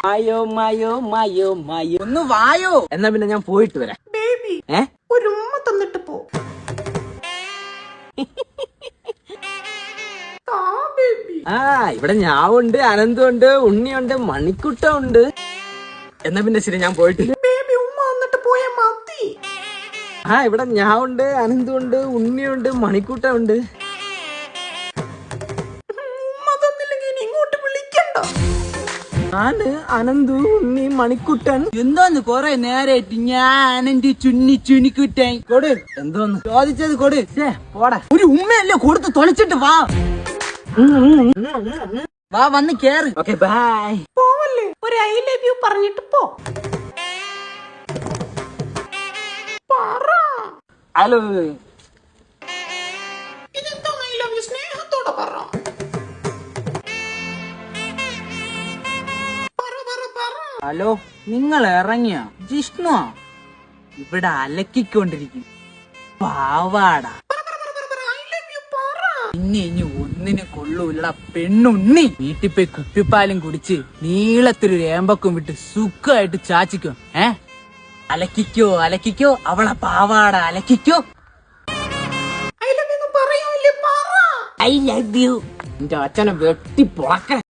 മായോ മായോ മായോ മായോ. ഒന്ന് വായോ. എന്നാ പിന്നെ ഞാൻ പോയിട്ട് വരാം. ബേബി ഏ? ഒരു ഉമ്മ തന്നിട്ട് പോ. ആ ഇവിടെ ഞാവുണ്ട് അനന്തുണ്ട് ഉണ്ണിയുണ്ട് മണിക്കുട്ടുണ്ട് എന്നാ പിന്നെ ശരി ഞാൻ പോയിട്ട് ബേബി ഉമ്മ തന്നിട്ട് പോയാ മതി. ആ ഇവിടെ ഞാവുണ്ട് അനന്തുണ്ട് ഉണ്ണിയുണ്ട് മണിക്കുട്ട ഞാൻ അനന്തു ഉണ്ണി മണിക്കുട്ടൻ. എന്തോന്ന് കൊറേ നേരായിട്ട് ഞാൻ എന്റെ ചുന്നി ചുനിക്കുട്ടൻ കൊടു. എന്തോന്ന്? ചോദിച്ചത് കൊടു. പോടാ. ഒരു ഉമ്മയല്ലേ കൊടുത്ത് തൊളിച്ചിട്ട് വാ. വാ വന്ന് കേറ്. ഓക്കെ ബൈ പോവല്ലേ? ഒരു ഐ ലവ് യു പറഞ്ഞിട്ട് പോ. പറ. ഹലോ ഇതെന്താ ഐ ലവ് യു സ്നേഹത്തോടെ പറ. ഹലോ നിങ്ങൾ ഇറങ്ങിയ? ജിഷ്ണു ഇവിടെ അലക്കിക്കൊണ്ടിരിക്കും. പാവാടാ. പിന്നെ ഇനി ഒന്നിനും കൊള്ളൂല്ല പെണ്ണുണ്ണി. വീട്ടിൽ പോയി കുപ്പിപ്പാലും കുടിച്ച് നീളത്തിലൊരു ഏമ്പക്കും വിട്ട് സുഖമായിട്ട് ചാച്ചിക്കോ ഏ? അലക്കിക്കോ അലക്കിക്കോ അവളെ പാവാട അലക്കിക്കോ. ഐ ലവ് യു പറയൂല്ലേ പറ. ഐ ലവ് യു എന്റെ അച്ഛനെ വെട്ടി പൊളക്കണ.